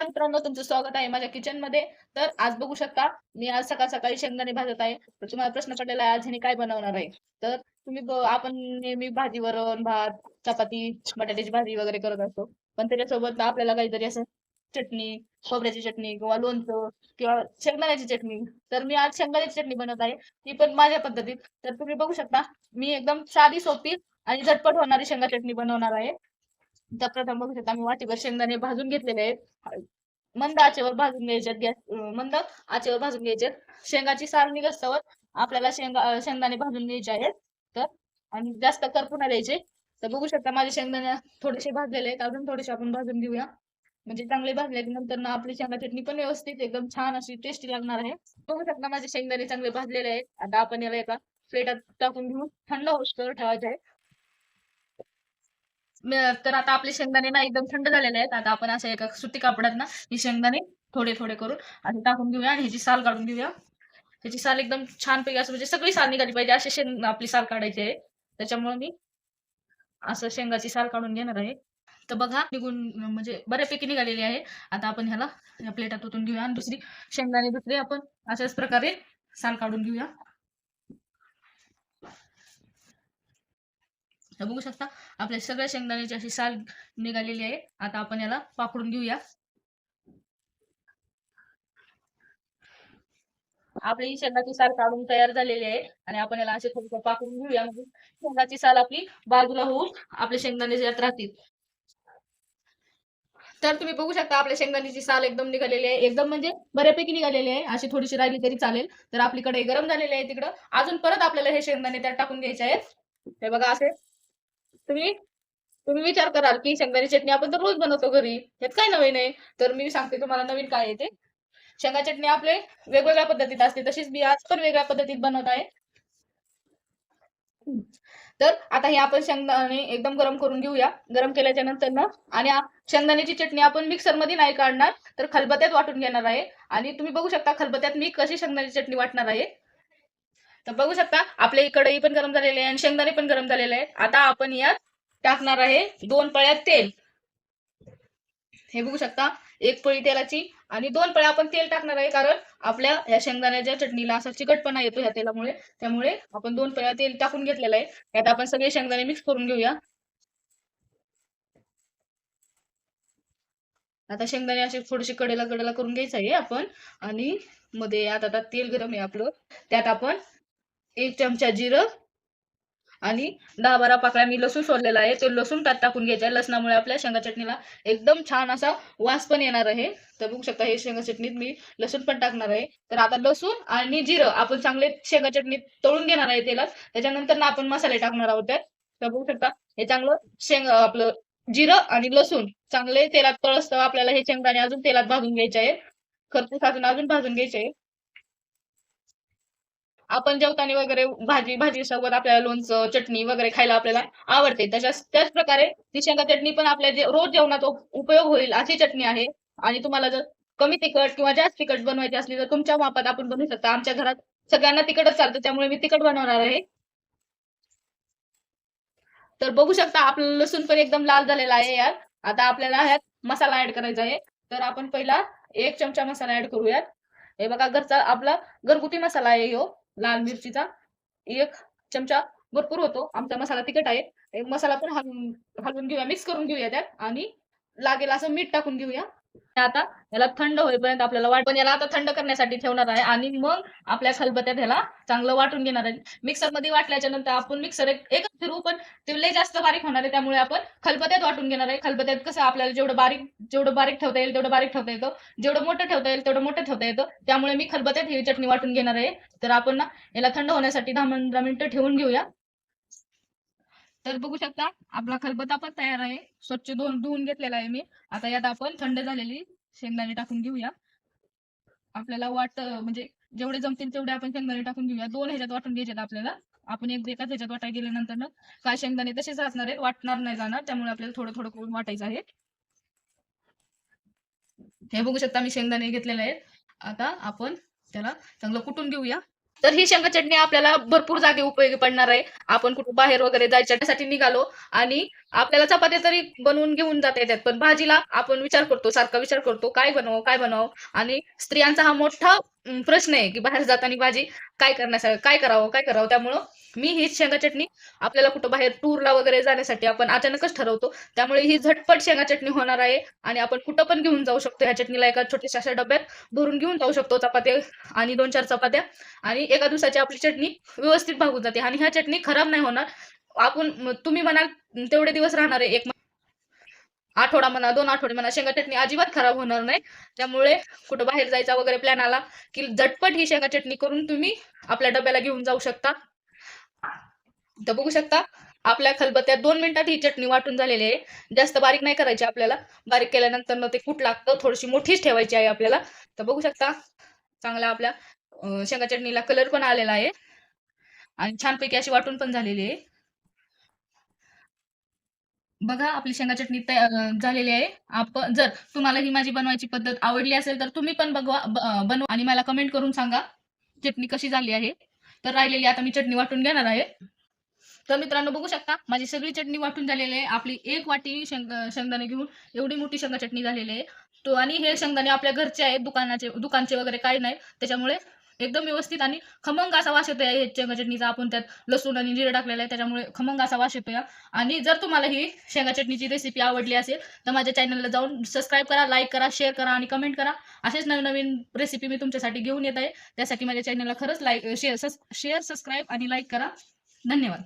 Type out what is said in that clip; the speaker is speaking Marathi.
मित्रांनो तुमचं स्वागत आहे माझ्या किचनमध्ये. तर आज बघू शकता मी आज सकाळ सकाळी शेंगदाणे भाजत आहे. तर तुम्हाला प्रश्न पडलेला आहे आज ह्याने काय बनवणार आहे? तर तुम्ही आपण नेहमी भाजी वरण भात चपाती बटाट्याची भाजी वगैरे करत असतो. पण त्याच्यासोबत आपल्याला काहीतरी असं चटणी खोबऱ्याची चटणी किंवा लोणचं किंवा शेंगदाण्याची चटणी. तर मी आज शेंगदाण्याची चटणी बनवत आहे. ती पण माझ्या पद्धतीत. तर तुम्ही बघू शकता मी एकदम साधी सोपी आणि झटपट होणारी शेंगा चटणी बनवणार आहे. तर प्रथम बघू शकता मी शेंगदाणे भाजून घेतलेले आहेत. मंद आचेवर भाजून घ्यायचे गॅस मंद आचेवर भाजून घ्यायचे शेंगाची सारणी निघस्तवर आपल्याला शेंगा शेंगदाणे भाजून घ्यायचे आहेत. तर आणि जास्त करपू नाही द्यायचे. तर बघू शकता माझे शेंगदाणे थोडेसे भाजलेले आहेत. अजून थोडेसे आपण भाजून घेऊया. म्हणजे चांगले भाजले नंतर ना आपली शेंगा चटणी पण व्यवस्थित एकदम छान अशी टेस्टी लागणार आहे. बघू शकता माझे शेंगदाणे चांगले भाजलेले आहेत. आता आपण याला एका प्लेटात टाकून घेऊन थंड होऊस्तोवर ठेवायचे आहे तर आता आपले शेंगदाणे ना एकदम थंड झालेले आहेत. आता आपण असं एका सुती कापडात ना हे शेंगदाणे थोडे थोडे करून असे टाकून घेऊया आणि ह्याची साल काढून घेऊया. ह्याची साल एकदम छानपैकी असं म्हणजे सगळी साल निघाली पाहिजे. अशी शेंग आपली साल काढायची आहे. त्याच्यामुळे मी असं शेंगाची साल काढून घेणार आहे. तर बघा निघून म्हणजे बऱ्यापैकी निघालेली आहे. आता आपण ह्याला या प्लेटात ओतून घेऊया आणि दुसरी शेंगदाणे दुसरी आपण अशाच प्रकारे साल काढून घेऊया. तर बघू शकता आपल्या सगळ्या शेंगदाण्याची अशी साल निघालेली आहे. आता आपण याला पाकडून घेऊया. आपली ही शेंगाची साल काढून तयार झालेली आहे आणि आपण याला असे थोडं पाकडून घेऊया. म्हणजे शेंगाची साल आपली बाजूला होऊन आपले शेंगदाणे यात राहतील. तर तुम्ही बघू शकता आपल्या शेंगदाण्याची साल एकदम निघालेली आहे. एकदम म्हणजे बऱ्यापैकी निघालेली आहे. अशी थोडीशी राहिली तरी चालेल. तर आपली गरम झालेली आहे तिकडं. अजून परत आपल्याला हे शेंगदाणे त्यात टाकून घ्यायचे आहेत. हे बघा असे तुम्ही तुम्ही विचार कराल की शेंगदाणी चटणी आपण तर रोज बनवतो घरी. यात काय नवीन आहे? तर मी सांगते तुम्हाला नवीन काय येते शेंगा चटणी आपले वेगवेगळ्या पद्धतीत असते. तशीच मी आज पण वेगळ्या पद्धतीत बनवत आहे. तर आता हे आपण शेंगदाणे एकदम गरम करून घेऊया. गरम केल्याच्यानंतर ना आणि शेंगदाण्याची चटणी आपण मिक्सरमध्ये नाही काढणार तर खलबत्यात वाटून घेणार आहे. आणि तुम्ही बघू शकता खलबत्यात मी कशी शेंगदाण्याची चटणी वाटणार आहे. तर बघू शकता आपले कढई पण गरम झालेली आहे आणि शेंगदाणे पण गरम झालेले आहेत. आता आपण यात टाकणार आहे दोन पळ्या तेल. हे बघू शकता एक पळी तेलाची आणि दोन पळ्या आपण तेल टाकणार आहे कारण आपल्या या शेंगदाण्याच्या चटणीला असा चिकटपणा येतो ह्या तेलामुळे. त्यामुळे आपण दोन पळ्या तेल टाकून घेतलेलं आहे. यात आपण सगळे शेंगदाणे मिक्स करून घेऊया. आता शेंगदाणे असे थोडेसे कडेला कडेला करून घ्यायचं आहे आपण. आणि मध्ये यात आता तेल गरम आहे आपलं. त्यात आपण एक चमचा जिरं आणि दहा बारा पाकळ्या मी लसूण सोडलेला आहे. तो लसूण त्यात टाकून घ्यायचा आहे लसणामुळे आपल्या शेंगा चटणीला एकदम छान असा वास पण येणार आहे. तर बघू शकता हे शेंगा चटणीत मी लसूण पण टाकणार आहे. तर आता लसूण आणि जिरं आपण चांगले शेंगा चटणीत तळून घेणार आहे तेलात. त्याच्यानंतर ना आपण मसाले टाकणार आहोत त्यात. तर बघू शकता हे चांगलं शेंग आपलं जिरं आणि लसूण चांगले तेलात तळसतं आपल्याला हे शेंगदाणे अजून तेलात भाजून घ्यायचे आहे खरपूस अजून अजून भाजून घ्यायचे आहे आपण जेवताना वगैरे भाजी भाजी सोबत आपल्याला लोणचं चटणी वगैरे खायला आपल्याला आवडते. तशाच त्याच प्रकारे ती शेंगा चटणी पण आपल्या जे रोज जेवणात उपयोग होईल अशी चटणी आहे. आणि तुम्हाला जर कमी तिखट किंवा जास्त तिखट बनवायची असली तर तुमच्या मापात आपण बनवू शकता. आमच्या घरात सगळ्यांना तिखटच चालतं त्यामुळे मी तिखट बनवणार आहे. तर बघू शकता आपलं लसूण पण एकदम लाल झालेला आहे यात आता आपल्याला ह्यात मसाला ऍड करायचा आहे. तर आपण पहिला एक चमचा मसाला ऍड करूयात. हे बघा घरचा आपला घरगुती मसाला आहे हो लाल मिरचीचा एक चमचा भरपूर होतो. आमचा मसाला तिखट आहे. एक मसाला पण हलवून हलवून घेऊया मिक्स करून घेऊया त्यात आणि लागेल असं मीठ टाकून घेऊया. आता याला थंड होईपर्यंत आपल्याला वाट पण याला आता थंड करण्यासाठी ठेवणार आहे आणि मग आपल्या खलबत्यात ह्याला चांगलं वाटून घेणार आहे. मिक्सरमध्ये वाटल्याच्या नंतर आपण मिक्सर एकच फिरू पण ते लय जास्त बारीक होणार आहे त्यामुळे आपण खलबत्यात वाटून घेणार आहे. खलबत्यात कसं आपल्याला जेवढं बारीक जेवढं बारीक ठेवता येईल तेवढं बारीक ठेवता येतं. जेवढं मोठं ठेवता येईल तेवढं मोठं ठेवता येतं. त्यामुळे मी खलबत्यात ही चटणी वाटून घेणार आहे. तर आपण ना याला थंड होण्यासाठी दहा पंधरा मिनिटं ठेवून घेऊया. तर बघू शकता आपला खलबत्ता पण तयार आहे. स्वच्छ धुवून धुवून घेतलेला आहे मी. आता यात आपण थंड झालेली शेंगदाणे टाकून घेऊया. आपल्याला वाट म्हणजे जेवढे जमतील तेवढे आपण शेंगदाणे टाकून घेऊया. दोन ह्याच्यात वाटून घ्यायचे आपल्याला. आपण एक एकाच ह्याच्यात वाटाय गेल्यानंतर ना काय शेंगदाणे तसेच असणार आहेत वाटणार नाही जाणार. त्यामुळे आपल्याला थोडं थोडं करून वाटायचं आहे. हे बघू शकता मी शेंगदाणे घेतलेले आहेत. आता आपण त्याला चांगलं कुटून घेऊया. तर ही शेंगा चटणी आपल्याला भरपूर जागी उपयोगी पडणार आहे. आपण कुठे बाहेर वगैरे जायच्यासाठी निघालो आणि आपल्याला चपात्या तरी बनवून घेऊन जाता येतात पण भाजीला आपण विचार करतो सारखा विचार करतो काय बनव काय बनव आणि स्त्रियांचा हा मोठा अं, प्रश्न आहे की बाहेर जाताना भाजी काय करण्यासाठी काय करावं काय करावं? त्यामुळं मी ही शेंगा चटणी आपल्याला कुठं बाहेर टूरला वगैरे जाण्यासाठी आपण अचानकच ठरवतो. त्यामुळे ही झटपट शेंगा चटणी होणार आहे आणि आपण कुठं पण घेऊन जाऊ शकतो. ह्या चटणीला एका छोट्याशा अशा डब्यात भरून घेऊन जाऊ शकतो चपात्या आणि दोन चार चपात्या आणि एका दिवसाची आपली चटणी व्यवस्थित भागून जाते आणि ह्या चटणी खराब नाही होणार. आपण म- तुम्ही म्हणाल तेवढे दिवस राहणार आहे एक आठवडा म्हणा दोन आठवडे म्हणा शेंगा चटणी अजिबात खराब होणार नाही. त्यामुळे कुठं बाहेर जायचा वगैरे प्लॅन आला की झटपट ही शेंगा चटणी करून तुम्ही आपल्या डब्याला घेऊन जाऊ शकता. तर बघू शकता आपल्या खलबत्त्यात दोन मिनिटात ही चटणी वाटून झालेली आहे. जास्त बारीक नाही करायची आपल्याला. बारीक केल्यानंतर ते कुठ लागतं. थोडीशी मोठीच ठेवायची आहे आपल्याला. तर बघू शकता चांगला आपल्या शेंगा चटणीला कलर पण आलेला आहे. आणि छानपैकी अशी वाटून पण झालेली आहे. बघा आपली शेंगा चटणी तयार झालेली आहे. आपण जर तुम्हाला ही माझी बनवायची पद्धत आवडली असेल तर तुम्ही पण बघवा बनवा आणि मला कमेंट करून सांगा चटणी कशी झाली आहे. तर राहिलेली आता मी चटणी वाटून घेणार आहे. तर मित्रांनो बघू शकता माझी सगळी चटणी वाटून झालेली आहे. आपली एक वाटी शेंग शेंगदाणे घेऊन एवढी मोठी शेंगा चटणी झालेली आहे. तो आणि हे शेंगदाणे आपल्या घरचे आहेत दुकानाचे दुकानचे वगैरे काही नाही. त्याच्यामुळे एकदम व्यवस्थित आणि खमंग असा वास येतो हे शेंगा चटणीचा आपण त्यात लसूण आणि जिरे टाकलेला आहे त्याच्यामुळे खमंग असा वास येतो या आणि जर तुम्हाला ही शेंगा चटणीची रेसिपी आवडली असेल तर माझ्या चॅनलला जाऊन सबस्क्राईब करा लाईक करा शेअर करा आणि कमेंट करा. असेच नवीन नवीन रेसिपी मी तुमच्यासाठी घेऊन येत आहे. त्यासाठी माझ्या चॅनलला खरंच लाईक शेअर शेअर सबस्क्राईब आणि लाईक करा. धन्यवाद.